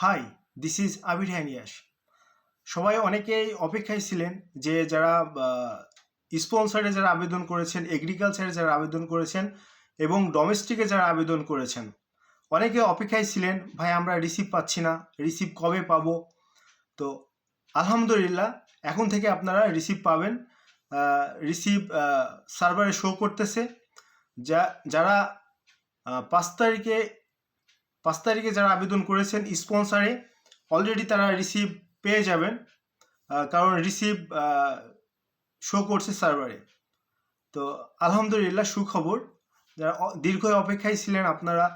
High this is Abir হ্যানিয়াস সবাই অনেকেই অপেক্ষায় ছিলেন যে যারা স্পন্সারে যারা আবেদন করেছেন এগ্রিকালচারে যারা আবেদন করেছেন এবং ডোমেস্টিকে যারা আবেদন করেছেন, অনেকে অপেক্ষায় ছিলেন, ভাই, আমরা রিসিভ পাচ্ছি না রিসিভ কবে পাবো? তো আলহামদুলিল্লাহ, এখন থেকে আপনারা রিসিভ পাবেন। রিসিভ সার্ভারে শো করতেছে। যা, যারা পাঁচ তারিখে পাঁচ তারিখে যারা আবেদন করেছেন স্পন্সারে অলরেডি তারা রিসিভ পেয়ে যাবেন কারণ রিসিভ শো করছে সার্ভারে তো আলহামদুলিল্লাহ সুখবর। যারা দীর্ঘ অপেক্ষায় ছিলেন, আপনারা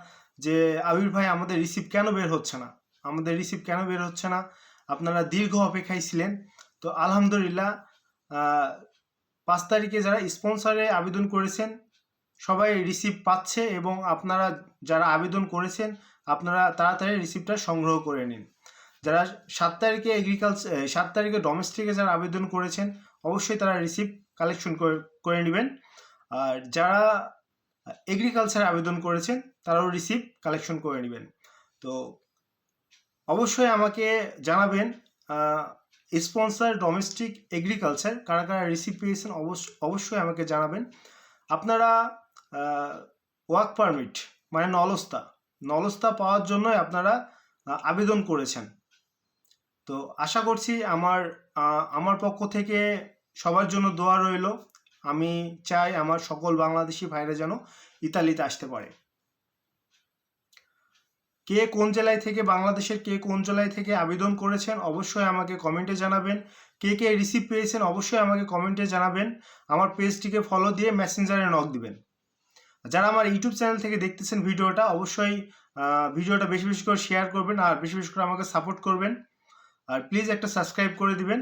যে আবির ভাই আমাদের রিসিভ কেন বের হচ্ছে না? আমাদের রিসিভ কেন বের হচ্ছে না? আপনারা দীর্ঘ অপেক্ষায় ছিলেন। তো আলহামদুলিল্লাহ পাঁচ তারিখে যারা স্পন্সারে আবেদন করেছেন, সবাই রিসিভ পাচ্ছে এবং আপনারা যারা আবেদন করেছেন আপনারা তাড়াতাড়ি রিসিপ্টটা সংগ্রহ করে নিন। যারা সাত তারিখে এগ্রিকালচার সাত তারিখে ডোমেস্টিকে যারা আবেদন করেছেন, অবশ্যই তারা রিসিপ্ট কালেকশন করে নেবেন। আর যারা এগ্রিকালচারে আবেদন করেছেন, তারাও রিসিপ্ট কালেকশন করে নেবেন। তো অবশ্যই আমাকে জানাবেন স্পন্সার ডোমেস্টিক এগ্রিকালচার কারা কারা রিসিপ্ট পেয়েছেন অবশ্য অবশ্যই আমাকে জানাবেন। আপনারা ওয়ার্ক পারমিট মানে নলস্তা নলস্তা পাওয়ার জন্য আপনারা আবেদন করেছেন। তো আশা করছি আমার আমার পক্ষ থেকে সবার জন্য দোয়া রইল। আমি চাই আমার সকল বাংলাদেশি ভাইরা যেন ইতালিতে আসতে পারে। কে কোন জেলায় থেকে বাংলাদেশের কে কোন জেলায় থেকে আবেদন করেছেন অবশ্যই আমাকে কমেন্টে জানাবেন। কে কে রিসিভ পেয়েছেন অবশ্যই আমাকে কমেন্টে জানাবেন। আমার পেজটিকে ফলো দিয়ে মেসেঞ্জারে নক দিবেন। যারা আমার ইউটিউব চ্যানেল থেকে দেখতেছেন ভিডিওটা, অবশ্যই ভিডিওটা বেশি বেশি করে শেয়ার করবেন আর বেশি বেশি করে আমাকে সাপোর্ট করবেন। আর প্লিজ একটা সাবস্ক্রাইব করে দিবেন।